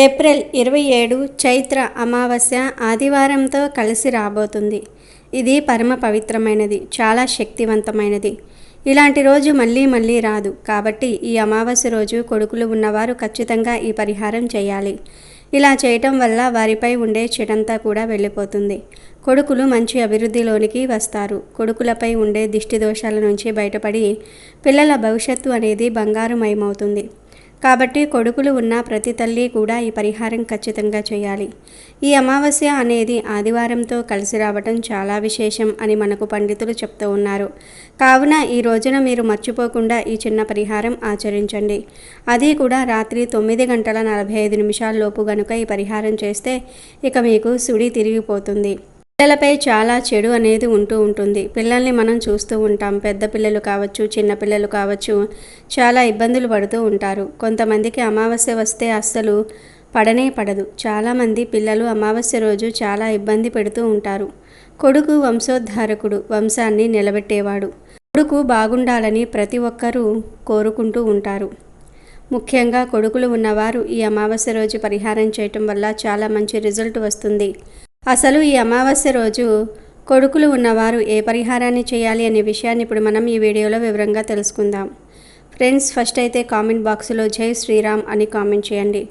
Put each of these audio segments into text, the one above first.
April ఇరవై ఏడు చైత్ర అమావాస్య ఆదివారంతో కలిసి రాబోతుంది. ఇది పరమ పవిత్రమైనది చాలా శక్తివంతమైనది. ఇలాంటి రోజు మళ్ళీ మళ్ళీ రాదు. కాబట్టి ఈ అమావాస్య రోజు కొడుకులు ఉన్నవారు ఖచ్చితంగా ఈ పరిహారం చేయాలి. ఇలా చేయటం వల్ల వారిపై ఉండే చెడంతా కూడా వెళ్ళిపోతుంది. కొడుకులు మంచి అభివృద్ధిలోనికి వస్తారు. కొడుకులపై ఉండే దిష్టి దోషాల నుంచి బయటపడి పిల్లల భవిష్యత్తు అనేది బంగారుమయమవుతుంది. కాబట్టి కొడుకులు ఉన్న ప్రతి తల్లి కూడా ఈ పరిహారం ఖచ్చితంగా చేయాలి. ఈ అమావాస్య అనేది ఆదివారంతో కలిసి రావటం చాలా విశేషం అని మనకు పండితులు చెప్తూ ఉన్నారు. కావున ఈ రోజున మీరు మర్చిపోకుండా ఈ చిన్న పరిహారం ఆచరించండి. అది కూడా రాత్రి తొమ్మిది గంటల నలభై ఐదు నిమిషాల లోపు గనుక ఈ పరిహారం చేస్తే ఇక మీకు సుడి తిరిగిపోతుంది. పిల్లలపై చాలా చెడు అనేది ఉంటూ ఉంటుంది. పిల్లల్ని మనం చూస్తూ ఉంటాం. పెద్ద పిల్లలు కావచ్చు చిన్న పిల్లలు కావచ్చు చాలా ఇబ్బందులు పడుతూ ఉంటారు. కొంతమందికి అమావాస్య వస్తే అస్సలు పడనే పడదు. చాలామంది పిల్లలు అమావాస్య రోజు చాలా ఇబ్బంది పెడుతూ ఉంటారు. కొడుకు వంశోద్ధారకుడు వంశాన్ని నిలబెట్టేవాడు. కొడుకు బాగుండాలని ప్రతి ఒక్కరూ కోరుకుంటూ ఉంటారు. ముఖ్యంగా కొడుకులు ఉన్నవారు ఈ అమావాస్య రోజు పరిహారం చేయటం వల్ల చాలా మంచి రిజల్ట్ వస్తుంది. అసలు ఈ అమావాస్య రోజు కొడుకులు ఉన్నవారు ఏ పరిహారాన్ని చేయాలి అనే విషయాన్ని ఇప్పుడు మనం ఈ వీడియోలో వివరంగా తెలుసుకుందాం. ఫ్రెండ్స్ ఫస్ట్ అయితే కామెంట్ బాక్స్లో జై శ్రీరామ్ అని కామెంట్ చేయండి.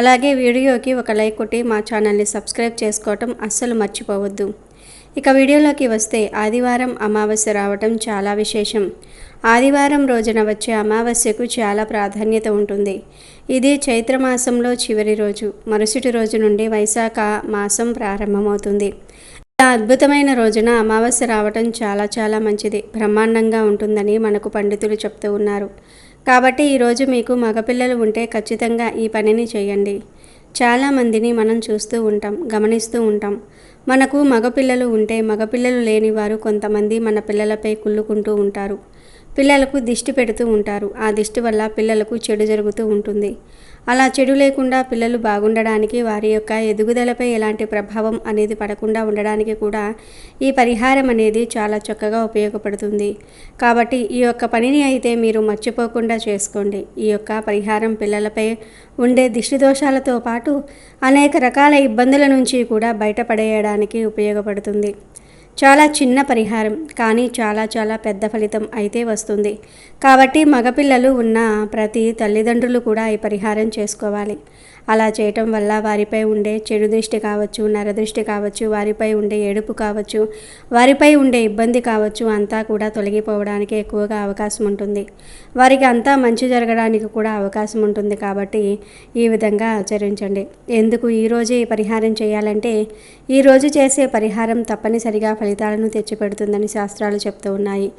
అలాగే వీడియోకి ఒక లైక్ కొట్టి మా ఛానల్ని సబ్స్క్రైబ్ చేసుకోవటం అస్సలు మర్చిపోవద్దు. ఇక వీడియోలోకి వస్తే ఆదివారం అమావాస్య రావటం చాలా విశేషం. ఆదివారం రోజున వచ్చే అమావాస్యకు చాలా ప్రాధాన్యత ఉంటుంది. ఇది చైత్రమాసంలో చివరి రోజు. మరుసటి రోజు నుండి వైశాఖ మాసం ప్రారంభమవుతుంది. ఇలా అద్భుతమైన రోజున అమావాస్య రావటం చాలా చాలా మంచిది. బ్రహ్మాండంగా ఉంటుందని మనకు పండితులు చెప్తూ ఉన్నారు. కాబట్టి ఈరోజు మీకు మగపిల్లలు ఉంటే ఖచ్చితంగా ఈ పనిని చేయండి. చాలామందిని మనం చూస్తూ ఉంటాం గమనిస్తూ ఉంటాం. మనకు మగపిల్లలు ఉంటే మగపిల్లలు లేని వారు కొంతమంది మన పిల్లలపై కుళ్ళుకుంటూ ఉంటారు. పిల్లలకు దిష్టి పెడుతూ ఉంటారు. ఆ దిష్టి వల్ల పిల్లలకు చెడు జరుగుతూ ఉంటుంది. అలా చెడు లేకుండా పిల్లలు బాగుండడానికి వారి యొక్క ఎదుగుదలపై ఎలాంటి ప్రభావం అనేది పడకుండా ఉండడానికి కూడా ఈ పరిహారం అనేది చాలా చక్కగా ఉపయోగపడుతుంది. కాబట్టి ఈ యొక్క పనిని అయితే మీరు మర్చిపోకుండా చేసుకోండి. ఈ యొక్క పరిహారం పిల్లలపై ఉండే దిష్టి దోషాలతో పాటు అనేక రకాల ఇబ్బందుల నుంచి కూడా బయటపడేయడానికి ఉపయోగపడుతుంది. చాలా చిన్న పరిహారం కానీ చాలా చాలా పెద్ద ఫలితం అయితే వస్తుంది. కాబట్టి మగపిల్లలు ఉన్న ప్రతి తల్లిదండ్రులు కూడా ఈ పరిహారం చేసుకోవాలి. అలా చేయటం వల్ల వారిపై ఉండే చెడు దృష్టి కావచ్చు నరదృష్టి కావచ్చు వారిపై ఉండే ఏడుపు కావచ్చు వారిపై ఉండే ఇబ్బంది కావచ్చు అంతా కూడా తొలగిపోవడానికి ఎక్కువగా అవకాశం ఉంటుంది. వారికి అంతా మంచి జరగడానికి కూడా అవకాశం ఉంటుంది కాబట్టి ఈ విధంగా ఆచరించండి. ఎందుకు ఈరోజే పరిహారం చేయాలంటే ఈరోజు చేసే పరిహారం తప్పనిసరిగా ఫలితాలను తెచ్చిపెడుతుందని శాస్త్రాలు చెప్తూ ఉన్నాయి.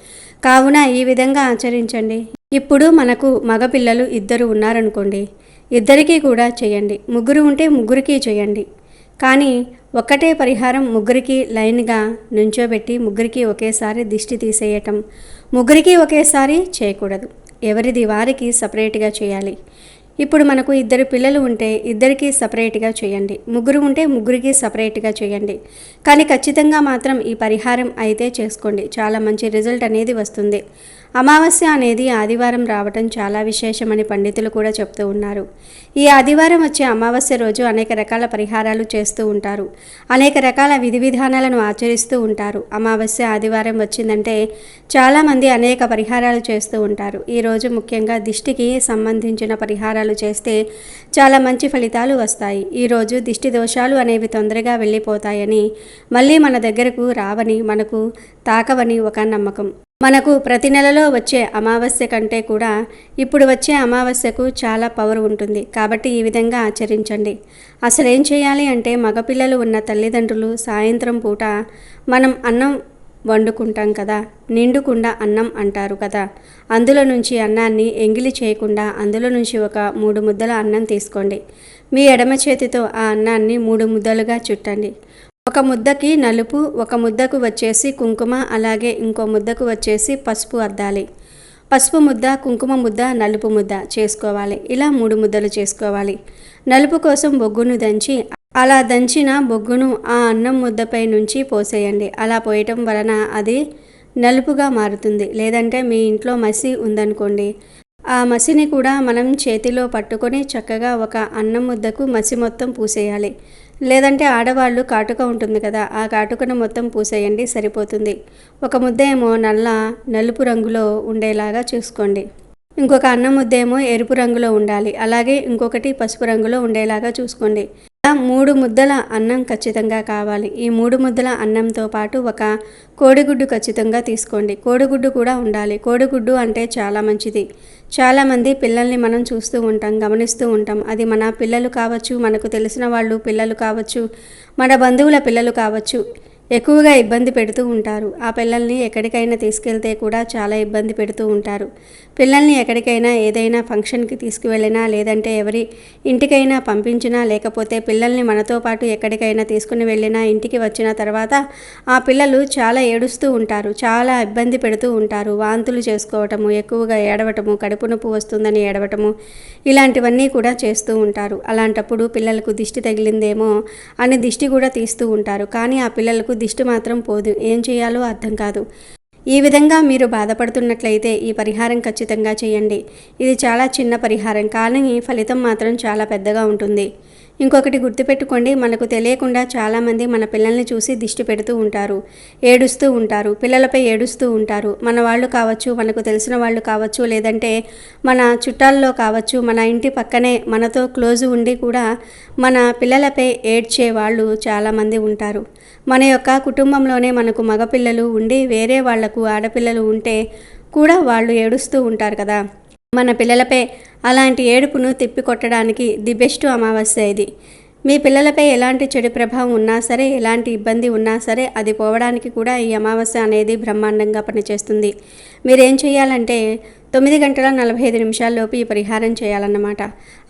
కావున ఈ విధంగా ఆచరించండి. ఇప్పుడు మనకు మగపిల్లలు ఇద్దరు ఉన్నారనుకోండి ఇద్దరికీ కూడా చేయండి. ముగ్గురు ఉంటే ముగ్గురికి చేయండి. కానీ ఒక్కటే పరిహారం ముగ్గురికి లైన్గా నుంచోబెట్టి ముగ్గురికి ఒకేసారి దిష్టి తీసేయటం ముగ్గురికి ఒకేసారి చేయకూడదు. ఎవరిది వారికి సపరేట్గా చేయాలి? ఇప్పుడు మనకు ఇద్దరు పిల్లలు ఉంటే ఇద్దరికీ సపరేట్గా చేయండి. ముగ్గురు ఉంటే ముగ్గురికి సపరేట్గా చేయండి. కానీ ఖచ్చితంగా మాత్రం ఈ పరిహారం అయితే చేసుకోండి. చాలా మంచి రిజల్ట్ అనేది వస్తుంది. అమావాస్య అనేది ఆదివారం రావటం చాలా విశేషమని పండితులు కూడా చెప్తూ ఉన్నారు. ఈ ఆదివారం వచ్చే అమావాస్య రోజు అనేక రకాల పరిహారాలు చేస్తూ ఉంటారు. అనేక రకాల విధి విధానాలను ఆచరిస్తూ ఉంటారు. అమావాస్య ఆదివారం వచ్చిందంటే చాలామంది అనేక పరిహారాలు చేస్తూ ఉంటారు. ఈరోజు ముఖ్యంగా దిష్టికి సంబంధించిన పరిహారాలు చేస్తే చాలా మంచి ఫలితాలు వస్తాయి. ఈరోజు దిష్టి దోషాలు అనేవి తొందరగా వెళ్ళిపోతాయని మళ్ళీ మన దగ్గరకు రావని మనకు తాకవని ఒక నమ్మకం. మనకు ప్రతి నెలలో వచ్చే అమావాస్య కంటే కూడా ఇప్పుడు వచ్చే అమావాస్యకు చాలా పవర్ ఉంటుంది. కాబట్టి ఈ విధంగా ఆచరించండి. అసలు ఏం చేయాలి అంటే మగపిల్లలు ఉన్న తల్లిదండ్రులు సాయంత్రం పూట మనం అన్నం వండుకుంటాం కదా నిండుకుండా అన్నం అంటారు కదా. అందులో నుంచి అన్నాన్ని ఎంగిలి చేయకుండా అందులో నుంచి ఒక మూడు ముద్దల అన్నం తీసుకోండి. మీ ఎడమ చేతితో ఆ అన్నాన్ని మూడు ముద్దలుగా చుట్టండి. ఒక ముద్దకి నలుపు ఒక ముద్దకు వచ్చేసి కుంకుమ అలాగే ఇంకో ముద్దకు వచ్చేసి పసుపు అద్దాలి. పసుపు ముద్ద కుంకుమ ముద్ద నలుపు ముద్ద చేసుకోవాలి. ఇలా మూడు ముద్దలు చేసుకోవాలి. నలుపు కోసం బొగ్గును దంచి అలా దంచిన బొగ్గును ఆ అన్నం ముద్దపై నుంచి పోసేయండి. అలా పోయటం వలన అది నలుపుగా మారుతుంది. లేదంటే మీ ఇంట్లో మసి ఉందనుకోండి. ఆ మసిని కూడా మనం చేతిలో పట్టుకొని చక్కగా ఒక అన్నం ముద్దకు మసి మొత్తం పూసేయాలి. లేదంటే ఆడవాళ్ళు కాటుక ఉంటుంది కదా ఆ కాటుకను మొత్తం పూసేయండి సరిపోతుంది. ఒక ముద్ద ఏమో నల్ల నలుపు రంగులో ఉండేలాగా చూసుకోండి. ఇంకొక అన్నం ముద్ద ఏమో ఎరుపు రంగులో ఉండాలి. అలాగే ఇంకొకటి పసుపు రంగులో ఉండేలాగా చూసుకోండి. మూడు ముద్దల అన్నం ఖచ్చితంగా కావాలి. ఈ మూడు ముద్దల అన్నంతో పాటు ఒక కోడిగుడ్డు ఖచ్చితంగా తీసుకోండి. కోడిగుడ్డు కూడా ఉండాలి. కోడిగుడ్డు అంటే చాలా మంచిది. చాలామంది పిల్లల్ని మనం చూస్తూ ఉంటాం గమనిస్తూ ఉంటాం. అది మన పిల్లలు కావచ్చు మనకు తెలిసిన వాళ్ళు పిల్లలు కావచ్చు మన బంధువుల పిల్లలు కావచ్చు. ఎక్కువగా ఇబ్బంది పెడుతూ ఉంటారు. ఆ పిల్లల్ని ఎక్కడికైనా తీసుకెళ్తే కూడా చాలా ఇబ్బంది పెడుతూ ఉంటారు. పిల్లల్ని ఎక్కడికైనా ఏదైనా ఫంక్షన్కి తీసుకువెళ్ళినా లేదంటే ఎవరి ఇంటికైనా పంపించినా లేకపోతే పిల్లల్ని మనతో పాటు ఎక్కడికైనా తీసుకుని వెళ్ళినా ఇంటికి వచ్చిన తర్వాత ఆ పిల్లలు చాలా ఏడుస్తూ ఉంటారు. చాలా ఇబ్బంది పెడుతూ ఉంటారు. వాంతులు చేసుకోవటము ఎక్కువగా ఏడవటము కడుపు నొప్పి వస్తుందని ఏడవటము ఇలాంటివన్నీ కూడా చేస్తూ ఉంటారు. అలాంటప్పుడు పిల్లలకు దిష్టి తగిలిందేమో అని దిష్టి కూడా తీస్తూ ఉంటారు. కానీ ఆ పిల్లలకు దిష్టి మాత్రం పోదు. ఏం చేయాలో అర్థం కాదు. ఈ విధంగా మీరు బాధపడుతున్నట్లయితే ఈ పరిహారం ఖచ్చితంగా చేయండి. ఇది చాలా చిన్న పరిహారం. కానీ ఫలితం మాత్రం చాలా పెద్దగా ఉంటుంది. ఇంకొకటి గుర్తుపెట్టుకోండి మనకు తెలియకుండా చాలామంది మన పిల్లల్ని చూసి దిష్టి పెడుతూ ఉంటారు ఏడుస్తూ ఉంటారు పిల్లలపై ఏడుస్తూ ఉంటారు. మన వాళ్ళు కావచ్చు మనకు తెలిసిన వాళ్ళు కావచ్చు లేదంటే మన చుట్టాల్లో కావచ్చు మన ఇంటి పక్కనే మనతో క్లోజ్ ఉండి కూడా మన పిల్లలపై ఏడ్చే వాళ్ళు చాలామంది ఉంటారు. మన యొక్క కుటుంబంలోనే మనకు మగపిల్లలు ఉండి వేరే వాళ్ళకు ఆడపిల్లలు ఉంటే కూడా వాళ్ళు ఏడుస్తూ ఉంటారు కదా. మన పిల్లలపై అలాంటి ఏడుపును తిప్పికొట్టడానికి ది బెస్ట్ అమావాస్య ఇది. మీ పిల్లలపై ఎలాంటి చెడు ప్రభావం ఉన్నా సరే ఎలాంటి ఇబ్బంది ఉన్నా సరే అది పోవడానికి కూడా ఈ అమావాస్య అనేది బ్రహ్మాండంగా పనిచేస్తుంది. మీరేం చేయాలంటే తొమ్మిది గంటల నలభై ఐదు నిమిషాల్లోపు ఈ పరిహారం చేయాలన్నమాట.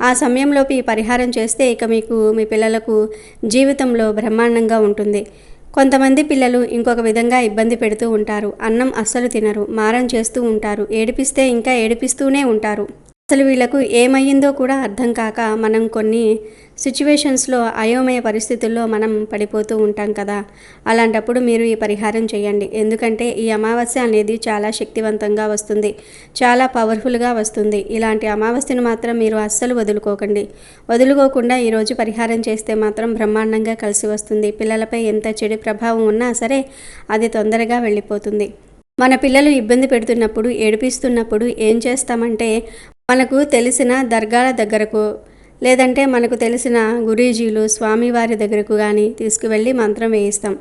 ఆ సమయంలోపు ఈ పరిహారం చేస్తే ఇక మీకు మీ పిల్లలకు జీవితంలో బ్రహ్మాండంగా ఉంటుంది. కొంతమంది పిల్లలు ఇంకొక విధంగా ఇబ్బంది పెడుతూ ఉంటారు. అన్నం అస్సలు తినరు. మారం చేస్తూ ఉంటారు. ఏడిపిస్తే ఇంకా ఏడిపిస్తూనే ఉంటారు. అసలు వీళ్ళకు ఏమయ్యిందో కూడా అర్థం కాక మనం కొన్ని సిచ్యువేషన్స్లో అయోమయ పరిస్థితుల్లో మనం పడిపోతూ ఉంటాం కదా. అలాంటప్పుడు మీరు ఈ పరిహారం చేయండి. ఎందుకంటే ఈ అమావాస్య అనేది చాలా శక్తివంతంగా వస్తుంది. చాలా పవర్ఫుల్గా వస్తుంది. ఇలాంటి అమావాస్యను మాత్రం మీరు అస్సలు వదులుకోకండి. వదులుకోకుండా ఈరోజు పరిహారం చేస్తే మాత్రం బ్రహ్మాండంగా కలిసి వస్తుంది. పిల్లలపై ఎంత చెడు ప్రభావం ఉన్నా సరే అది తొందరగా వెళ్ళిపోతుంది. మన పిల్లలు ఇబ్బంది పెడుతున్నప్పుడు ఏడిపిస్తున్నప్పుడు ఏం చేస్తామంటే మనకు తెలిసిన దర్గాల దగ్గరకు లేదంటే మనకు తెలిసిన గురీజీలు స్వామివారి దగ్గరకు కానీ తీసుకువెళ్ళి మంత్రం వేయిస్తాం.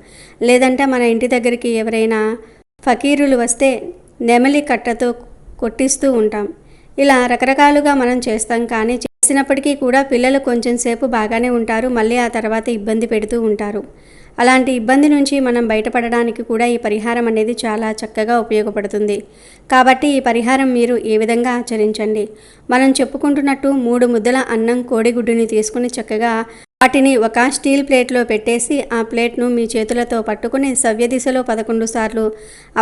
లేదంటే మన ఇంటి దగ్గరికి ఎవరైనా ఫకీరులు వస్తే నెమలి కట్టతో కొట్టిస్తూ ఉంటాం. ఇలా రకరకాలుగా మనం చేస్తాం కానీ చేసినప్పటికీ కూడా పిల్లలు కొంచెం సేపు బాగానే ఉంటారు. మళ్ళీ ఆ తర్వాత ఇబ్బంది పెడుతూ ఉంటారు. అలాంటి ఇబ్బంది నుంచి మనం బయటపడడానికి కూడా ఈ పరిహారం అనేది చాలా చక్కగా ఉపయోగపడుతుంది. కాబట్టి ఈ పరిహారం మీరు ఏ విధంగా ఆచరించండి? మనం చెప్పుకుంటున్నట్టు మూడు ముద్దల అన్నం కోడిగుడ్డుని తీసుకుని చక్కగా వాటిని ఒక స్టీల్ ప్లేట్లో పెట్టేసి ఆ ప్లేట్ను మీ చేతులతో పట్టుకుని సవ్య దిశలో పదకొండు సార్లు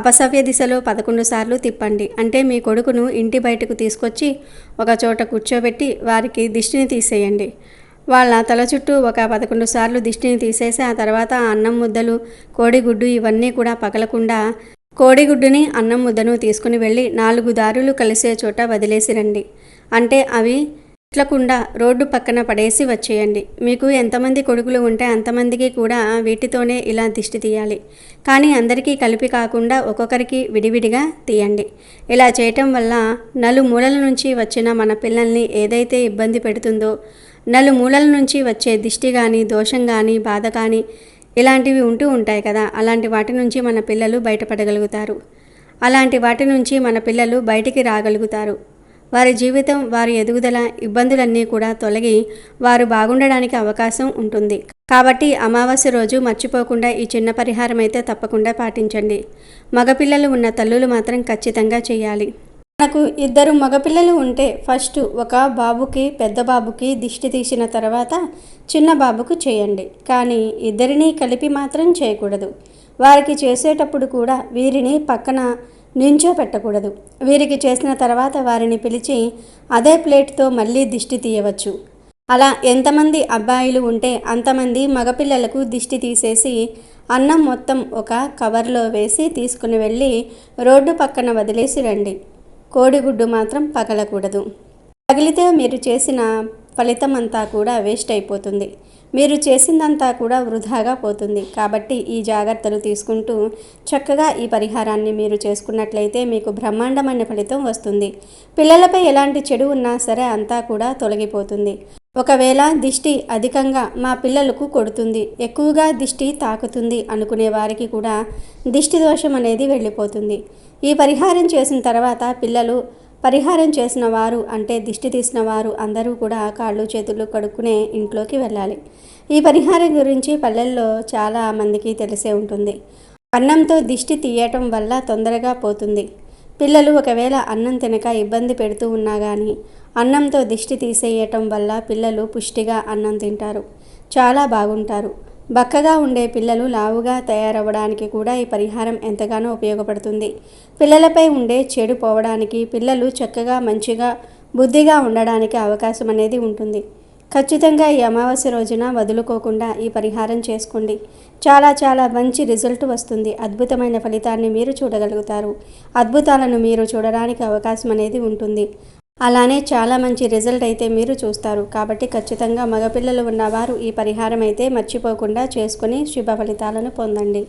అపసవ్య దిశలో పదకొండు సార్లు తిప్పండి. అంటే మీ కొడుకును ఇంటి బయటకు తీసుకొచ్చి ఒక చోట కూర్చోబెట్టి వారికి దిష్టిని తీసేయండి. వాళ్ళ తల చుట్టూ ఒక పదకొండు సార్లు దిష్టిని తీసేసి ఆ తర్వాత అన్నం ముద్దలు కోడిగుడ్డు ఇవన్నీ కూడా పగలకుండా కోడిగుడ్డుని అన్నం ముద్దను తీసుకుని వెళ్ళి నాలుగు దారులు కలిసే చోట వదిలేసి రండి. అంటే అవి ఇట్లకుండా రోడ్డు పక్కన పడేసి వచ్చేయండి. మీకు ఎంతమంది కొడుకులు ఉంటే అంతమందికి కూడా వీటితోనే ఇలా దిష్టి తీయాలి. కానీ అందరికీ కలిపి కాకుండా ఒక్కొక్కరికి విడివిడిగా తీయండి. ఇలా చేయటం వల్ల నలుమూలల నుంచి వచ్చిన మన పిల్లల్ని ఏదైతే ఇబ్బంది పెడుతుందో నలుమూలల నుంచి వచ్చే దిష్టి కానీ దోషం కానీ బాధ కానీ ఇలాంటివి ఉంటూ ఉంటాయి కదా. అలాంటి వాటి నుంచి మన పిల్లలు బయటపడగలుగుతారు. అలాంటి వాటి నుంచి మన పిల్లలు బయటికి రాగలుగుతారు. వారి జీవితం వారి ఎదుగుదల ఇబ్బందులన్నీ కూడా తొలగి వారు బాగుండడానికి అవకాశం ఉంటుంది. కాబట్టి అమావాస్య రోజు మర్చిపోకుండా ఈ చిన్న పరిహారం అయితే తప్పకుండా పాటించండి. మగపిల్లలు ఉన్న తల్లులు మాత్రం ఖచ్చితంగా చేయాలి. మనకు ఇద్దరు మగపిల్లలు ఉంటే ఫస్ట్ ఒక బాబుకి పెద్ద బాబుకి దిష్టి తీసిన తర్వాత చిన్న బాబుకు చేయండి. కానీ ఇద్దరినీ కలిపి మాత్రం చేయకూడదు. వారికి చేసేటప్పుడు కూడా వీరిని పక్కన నించో పెట్టకూడదు వీరికి చేసిన తర్వాత వారిని పిలిచి అదే ప్లేట్తో మళ్ళీ దిష్టి తీయవచ్చు. అలా ఎంతమంది అబ్బాయిలు ఉంటే అంతమంది మగపిల్లలకు దిష్టి తీసేసి అన్నం మొత్తం ఒక కవర్లో వేసి తీసుకుని వెళ్ళి రోడ్డు పక్కన వదిలేసి రండి. కోడిగుడ్డు మాత్రం పగలకూడదు. పగిలితే మీరు చేసిన ఫలితం అంతా కూడా వేస్ట్ అయిపోతుంది. మీరు చేసిందంతా కూడా వృధాగా పోతుంది. కాబట్టి ఈ జాగ్రత్తలు తీసుకుంటూ చక్కగా ఈ పరిహారాన్ని మీరు చేసుకున్నట్లయితే మీకు బ్రహ్మాండమైన ఫలితం వస్తుంది. పిల్లలపై ఎలాంటి చెడు ఉన్నా సరే అంతా కూడా తొలగిపోతుంది. ఒకవేళ దిష్టి అధికంగా మా పిల్లలకు కొడుతుంది ఎక్కువగా దిష్టి తాకుతుంది అనుకునే వారికి కూడా దిష్టి దోషం అనేది వెళ్ళిపోతుంది. ఈ పరిహారం చేసిన తర్వాత పిల్లలు పరిహారం చేసిన వారు అంటే దిష్టి తీసిన వారు అందరూ కూడా కాళ్ళు చేతులు కడుక్కునే ఇంట్లోకి వెళ్ళాలి. ఈ పరిహారం గురించి పల్లెల్లో చాలా మందికి తెలిసే ఉంటుంది. అన్నంతో దిష్టి తీయటం వల్ల తొందరగా పోతుంది. పిల్లలు ఒకవేళ అన్నం తినక ఇబ్బంది పెడుతూ ఉన్నా కానీ అన్నంతో దిష్టి తీసేయటం వల్ల పిల్లలు పుష్టిగా అన్నం తింటారు. చాలా బాగుంటారు. బక్కగా ఉండే పిల్లలు లావుగా తయారవ్వడానికి కూడా ఈ పరిహారం ఎంతగానో ఉపయోగపడుతుంది. పిల్లలపై ఉండే చెడు పోవడానికి పిల్లలు చక్కగా మంచిగా బుద్ధిగా ఉండడానికి అవకాశం అనేది ఉంటుంది. ఖచ్చితంగా ఈ అమావాస్య రోజున వదులుకోకుండా ఈ పరిహారం చేసుకోండి. చాలా చాలా మంచి రిజల్ట్ వస్తుంది. అద్భుతమైన ఫలితాన్ని మీరు చూడగలుగుతారు. అద్భుతాలను మీరు చూడడానికి అవకాశం అనేది ఉంటుంది. అలానే చాలా మంచి రిజల్ట్ అయితే మీరు చూస్తారు. కాబట్టి ఖచ్చితంగా మగపిల్లలు ఉన్నవారు ఈ పరిహారం అయితే మర్చిపోకుండా చేసుకుని శుభ ఫలితాలను పొందండి.